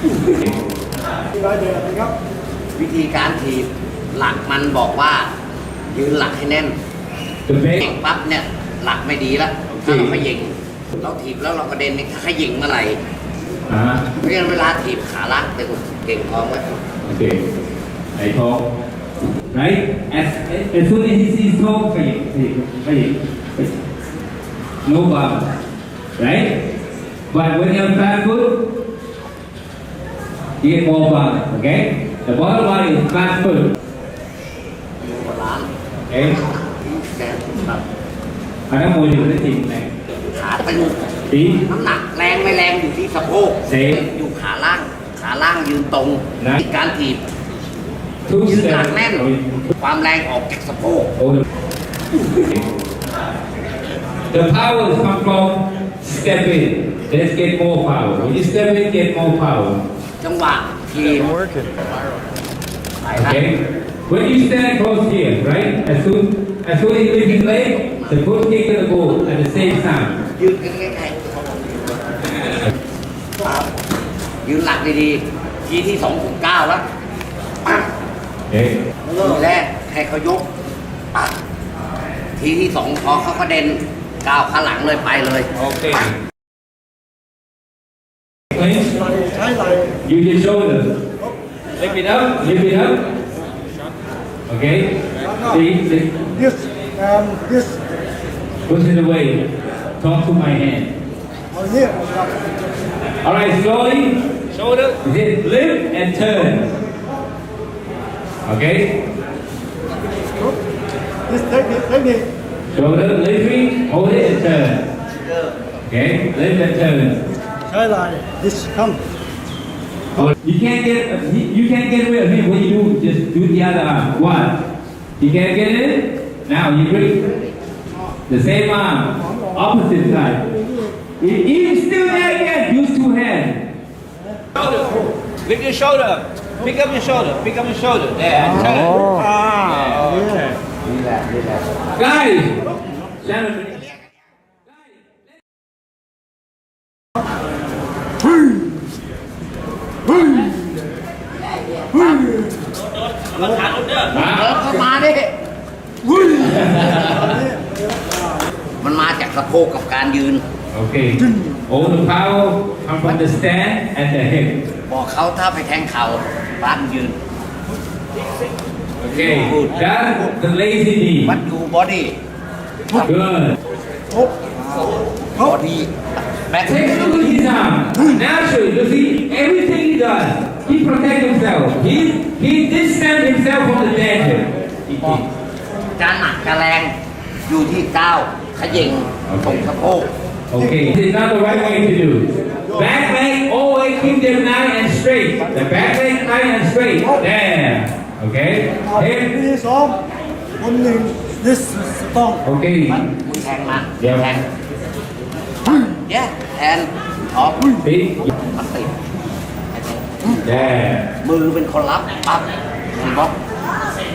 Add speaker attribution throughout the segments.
Speaker 1: ที่ร้อยเดือนนะครับ
Speaker 2: วิธีการถีบหลักมันบอกว่า ยืนหลักให้แน่น
Speaker 3: The
Speaker 2: เก่ง
Speaker 3: base.
Speaker 2: ปั๊บเนี่ยหลักไม่ดีแล้วถ้าเราขยิงเราถีบแล้วเรากระเด็นเนี่ยถ้าขยิงเมื่อไหร่
Speaker 3: Uh-huh.
Speaker 2: เพราะฉะนั้นเวลาถีบขาล่างตึงเก่งท้องไว้
Speaker 3: Okay. I talk. Right? As, as soon as he sees talk, hey, hey, hey, hey. No problem. Right? But when you're flat foot, you get more balance, okay? The bottom line is flat foot.
Speaker 2: โบราณ
Speaker 3: Okay?
Speaker 2: แกครับ
Speaker 3: อันนั้นมวยอยู่ที่จริงไหน
Speaker 2: ขาตึง
Speaker 3: ดี
Speaker 2: น้ำหนักแรงไม่แรงอยู่ที่สะโพก
Speaker 3: เซฟ
Speaker 2: อยู่ขาล่าง ขาล่างยืนตรง
Speaker 3: นะ
Speaker 2: การถีบ
Speaker 3: two
Speaker 2: ยืนหนัก
Speaker 3: steps.
Speaker 2: แน่นความแรงออกจากสะโพก
Speaker 3: Oh, the, the power come from step in. Let's get more power. When you step in, get more power.
Speaker 2: จังหวะทีมไปนะ
Speaker 3: Okay? When you stand close here, right? As soon as soon as you lift his leg, the foot kick and the goal at the same time.
Speaker 2: ยืนกันใกล้ๆปั๊บยืนหลักดีๆทีที่สองถึงเก้าแล้วปั๊บ
Speaker 3: Okay?
Speaker 2: ทีแรกให้เขายกปั๊บทีที่สองพอเขากระเด็นก้าวข้างหลังเลยไปเลย
Speaker 3: Okay.
Speaker 1: You
Speaker 3: can show them. Lift it up, lift it up. Okay? See, see.
Speaker 1: This, um, this.
Speaker 3: Put it away. Talk to my hand.
Speaker 1: Oh, yeah.
Speaker 3: All right, slowly. Shoulder. Hit lift and turn. Okay?
Speaker 1: This, take it, take it.
Speaker 3: Shoulder, lifting, hold it and turn. Okay? Lift and turn.
Speaker 1: This come.
Speaker 3: Oh, you can't get you can't get rid of him. What you do? Just do the other arm. One. You can't get it. Now you bring the same arm, opposite side. If you still there again, use two hands.
Speaker 4: Shoulder. Lift your shoulder. Pick up your shoulder. Pick up your shoulder. There. Oh. Yeah.
Speaker 1: Okay. Ah, Relax. Relax. Guys.
Speaker 2: นี่แหละนี่แหละ
Speaker 3: Guys, stand up.
Speaker 2: เดินเข้ามาดิมันมาจากสะโพกกับการยืน
Speaker 3: Okay. All the power come from the stand and the hip.
Speaker 2: บอกเขาถ้าไปแทงเข่าร้านยืน
Speaker 3: Okay. That's the lazy knee.
Speaker 2: วัดดูบอดี้
Speaker 3: Good.
Speaker 2: บอดี้ แบ็ค
Speaker 3: Take a look at his arm. Naturally, you see, everything he does, he protects himself. He he distance himself from the danger.
Speaker 2: บอกการหนักการแรงอยู่ที่ก้าวขยิงตรงสะโพก
Speaker 3: Okay, this is not the right way to do. Back leg always keep them nice and straight. The back leg nice and straight. There. Okay.
Speaker 1: วิ
Speaker 3: Hip.
Speaker 1: ธีซ้อมคนหนึ่ง this ต้อง
Speaker 3: Okay.
Speaker 2: มั นมึงแทงมา
Speaker 3: เดี๋ยว
Speaker 2: แทงเย้แทนออก
Speaker 3: See?
Speaker 2: มันติด
Speaker 3: There.
Speaker 2: มือเป็นคนรับปั๊บมือบล็อก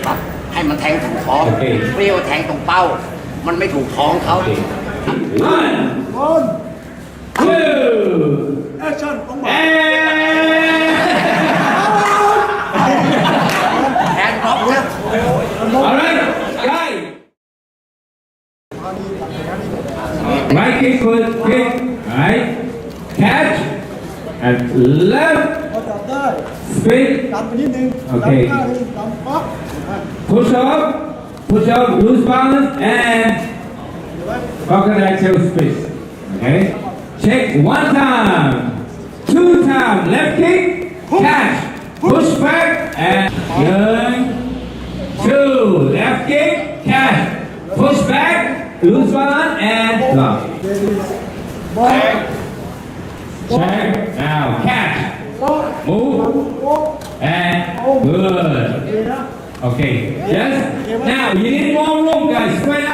Speaker 2: ปั๊บให้มันแทงถูกท้อง
Speaker 3: โอเค
Speaker 2: เปรี้ยวแทงตรงเป้า มันไม่ถูกท้องเขา
Speaker 3: Okay. One,
Speaker 1: คน
Speaker 3: two,
Speaker 1: แอคชั่นต้องบอก
Speaker 3: and
Speaker 2: แทงบล็อกเนี่ย
Speaker 3: all right, guys. Right kick foot kick, right, catch, and left, spin,
Speaker 1: okay,
Speaker 3: push up, push up, loose balance, and pocket axial space, okay? Check one time, two time, left kick, catch, push back, and one, two, left kick, catch, push back, Uzwan and
Speaker 1: love. Check.
Speaker 3: Check. Now catch. Move. And good. Okay. Yes. Now you need more room, guys.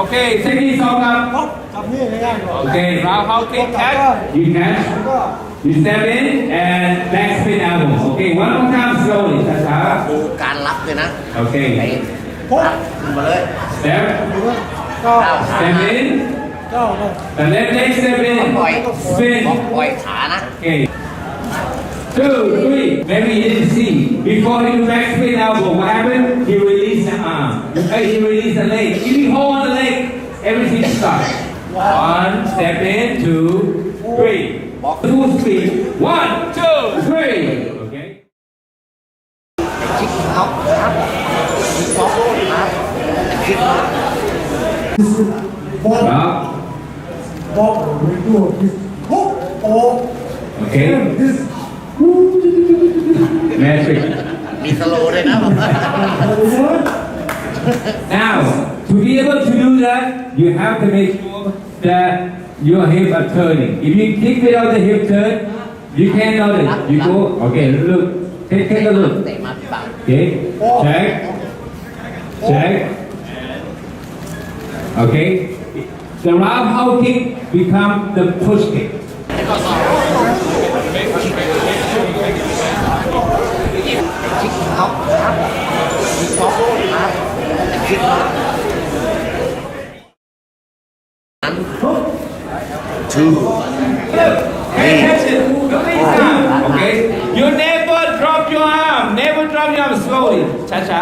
Speaker 4: Okay.
Speaker 3: Take these all up.
Speaker 1: ปั๊บจับนี่ง่ายๆก่อน
Speaker 3: Okay.
Speaker 4: Roundhouse
Speaker 1: จั
Speaker 4: kick
Speaker 1: บได้
Speaker 4: catch.
Speaker 3: You catch.
Speaker 1: แล้วก็
Speaker 3: You step in and back spin elbow. Okay, one more time slowly. That's how.
Speaker 2: ดูการรับเลยนะ ไอ้
Speaker 3: Okay.
Speaker 2: รับขึ้นมาเลย
Speaker 3: Step.
Speaker 1: หรือว่าก็
Speaker 2: ก้าวขา
Speaker 3: Step in.
Speaker 1: เก้าเลย
Speaker 3: The left leg step
Speaker 2: ปล่อย
Speaker 3: in,
Speaker 2: บล็อก
Speaker 3: spin.
Speaker 2: ปล่อยขานะ
Speaker 3: Okay. two, three. Maybe he didn't see. Before he maxed the elbow, what happened? He released the arm. Uh, he released the leg. If he hold the leg, everything stops. One, step in, two, three. Two speed. One, two, three. Okay. Okay.
Speaker 1: This
Speaker 3: Magic. Now, to be able to do that, you have to make sure that your hips are turning. If you kick without the hip turn, you can notice. You go, okay, look, take, take a look. Okay, check, check. Okay, the roundhouse kick becomes the push kick.
Speaker 2: ชิกเอาครับชิกบล็อกครับชิก
Speaker 3: Pay attention. Look at his arm. Okay. You never drop your arm. Never drop your arm slowly. Cha cha.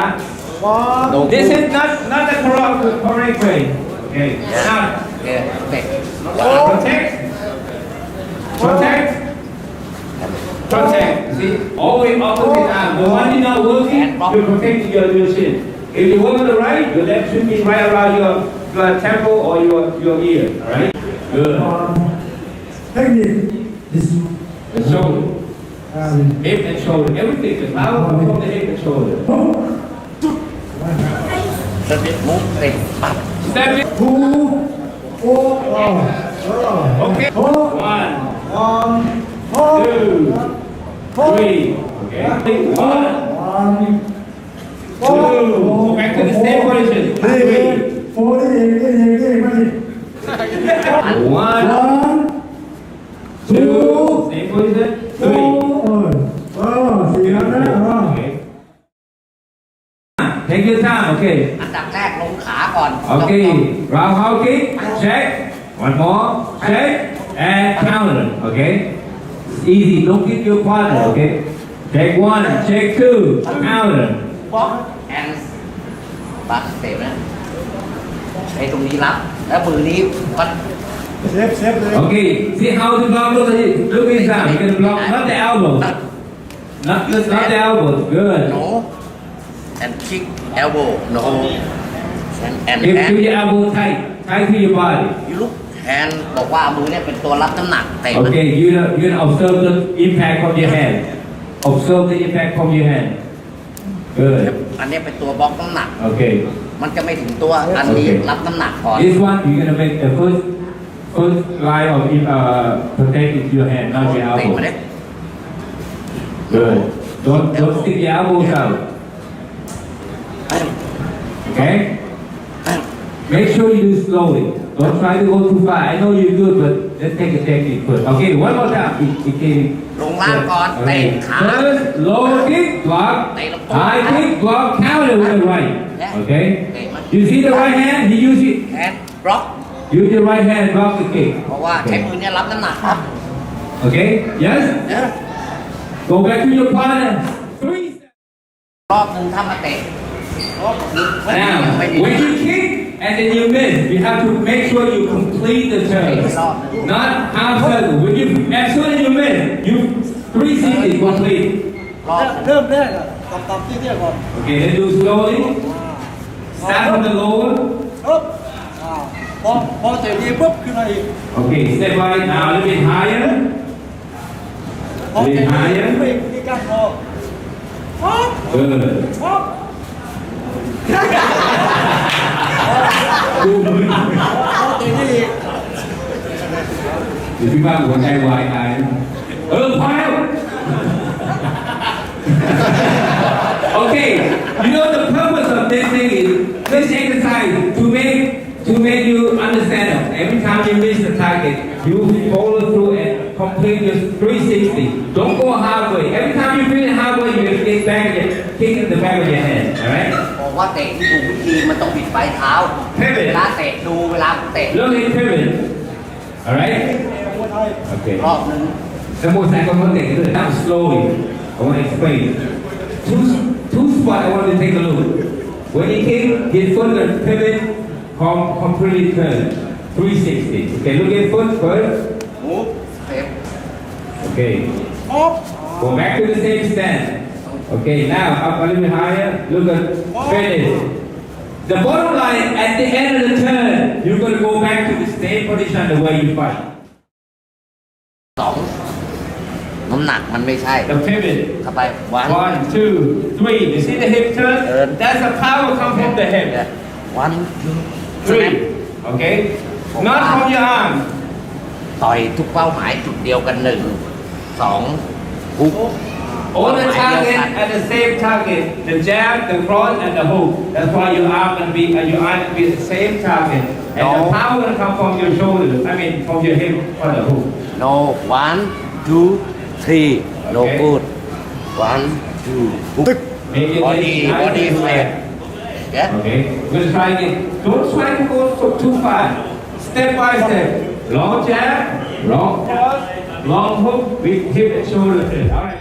Speaker 1: วัน
Speaker 3: This is not not the correct correct way. Okay. Now
Speaker 2: เออเตะ
Speaker 3: protect. Protect. See, always opposite arm. The one you're not working, you're protecting your, your shin. If you work on the right, your left should be right around your, your temple or your, your ear. Alright? Good.
Speaker 1: Technique. This
Speaker 3: the shoulder.
Speaker 1: Um,
Speaker 3: hip and shoulder. Everything is out um, from the hip and shoulder.
Speaker 2: Oh. Step it, move,
Speaker 3: step it.
Speaker 1: Step it. Oh.
Speaker 3: Okay.
Speaker 1: Oh.
Speaker 3: One,
Speaker 1: One.
Speaker 3: two, three. Okay. One,
Speaker 1: one
Speaker 3: two. Go back to the same position.
Speaker 1: เฮ้ย
Speaker 3: Three.
Speaker 1: โฟร์เองเองเองเองไม่ดิ
Speaker 3: One,
Speaker 1: one
Speaker 3: two. Same position.
Speaker 1: โอ้
Speaker 3: Three.
Speaker 1: เออเออสี่แล้วนะเออ
Speaker 3: Okay. Take your time. Okay.
Speaker 2: อันดับแรกลงขาก่อน
Speaker 3: Okay. Roundhouse kick. Check. One more. Check. And counter. Okay. Easy. Don't kick your partner. Okay. Check one. Check two. Counter.
Speaker 2: บล็อกแอนบักเตะนะไอ้ตรงนี้รับ แล้วมือนี้วัด
Speaker 1: เซฟเซฟเลย
Speaker 3: Okay, see how to block look at it. Look at this arm. You're gonna block not the elbow. Not just not the elbow. Good.
Speaker 2: โนแอนคิกเอลโบโนแอนแอน
Speaker 3: Give
Speaker 2: แอน
Speaker 3: to your elbow tight. Tight to your body.
Speaker 2: ยูลุ กแอนบอกว่ามือเนี่ยเป็นตัวรับน้ำหนักเตะมัน
Speaker 3: Okay, you know, you know, observe the impact from your hand. Observe the impact from your hand. Good.
Speaker 2: อันเนี้ยเป็นตัวบล็อกน้ำหนัก
Speaker 3: Okay.
Speaker 2: มันจะไม่ถึงตัวอันนี้
Speaker 3: Okay.
Speaker 2: รับน้ำหนักก่อน
Speaker 3: This one you're gonna make the first first line of uh protect is your hand, not your
Speaker 2: เตะมา
Speaker 3: elbow.
Speaker 2: เนี่ย
Speaker 3: Good. Don't don't stick your elbows out. Okay? Make sure you do slowly. Don't try to go too far. I know you're good, but let's take a technique first. Okay, one more time. It- it can-
Speaker 2: ลงล่างก่อนเตะ
Speaker 3: Okay.
Speaker 2: ขา
Speaker 3: First, low kick, block. High kick, block, counter with the right. Okay? You see the right hand? He use it.
Speaker 2: แอนบล็อก
Speaker 3: Use your right hand, block the kick.
Speaker 2: เพราะว่าใช้มือเนี่ยรับน้ำหนักครับ
Speaker 3: Okay? Yes?
Speaker 2: เนอะ
Speaker 3: Go back to your partner. Three.
Speaker 2: รอบหนึงถ้ามาเตะรอบหนึง
Speaker 3: Now,
Speaker 2: ไม่ดี
Speaker 3: when you kick and then you miss, you have to make sure you complete the turn. Not half circle. When you, as soon as you miss, you 360 complete.
Speaker 2: รอบหนึ่ง
Speaker 1: เริ่มแรกอะต่ำต่ำที่เรียกก่อน
Speaker 3: Okay, let's do slowly. Start from the lower.
Speaker 1: ปึ๊บอ่าพอพอเตะดีปุ๊บขึ้นมาอีก
Speaker 3: Okay, step right now, a little bit higher.
Speaker 1: พอเตะดีไม่ไม่กล้าพอป๊บ
Speaker 3: Good.
Speaker 1: เดี๋
Speaker 3: ยวพี่บ้านหัวใจวายตายนะเออพอแล้ว okay, you know the purpose of this thing is this exercise to make to make you understand that every time you miss the target, you follow through and complete your 360. Don't go halfway. Every time you finish halfway, you get back and kick in the back of your head. All right?
Speaker 2: บอกว่า ว่าเตะที่ถูกวิธีมันต้องบิดปลายเท้า
Speaker 3: Pivot
Speaker 2: เวลาเตะดูเวลาผมเตะ
Speaker 3: Look at pivot. All right?
Speaker 1: มวยไทย
Speaker 3: Okay.
Speaker 2: รอบนึง
Speaker 3: The most I can take it now slowly. I want to explain. Two, two spot I want to take a look. When he kick, his foot will pivot, come completely turn. 360. Okay, look at foot first.
Speaker 2: มูฟเซฟ
Speaker 3: Okay.
Speaker 1: ออฟ
Speaker 3: Go back to the same stand. Okay, now up a little bit higher. Look at finish. The bottom line, at the end of the turn, you're going to go back to the same position the way you fight.
Speaker 2: สองน้ำหนักมันไม่ใช่
Speaker 3: The pivot.
Speaker 2: เข้าไปวัน
Speaker 3: One, two, three. You see the hip turn?
Speaker 2: Turn.
Speaker 3: That's the power come from the hip.
Speaker 2: วันสแนป
Speaker 3: Three. Okay? Not from your arm.
Speaker 2: ต่อยทุกเป้าหมายจุดเดียวกันหนึ่งสองฮุก
Speaker 3: All the
Speaker 2: เป้าหมายเดียว
Speaker 3: target
Speaker 2: กัน
Speaker 3: at the same target. The jab, the cross, and the hook. That's why your arm gonna be uh, your arm gonna be the same target. And the
Speaker 2: No.
Speaker 3: power gonna come from your shoulder. I mean from your hip for the hook.
Speaker 2: No one two three no
Speaker 3: Okay.
Speaker 2: good one two
Speaker 3: Make it
Speaker 2: body
Speaker 3: nice
Speaker 2: body
Speaker 3: and
Speaker 2: flat
Speaker 3: flat. Okay, we'll try again. Don't try to go so too fast. Step by step. Long jab, long cross, long hook, with hip and shoulder. All right.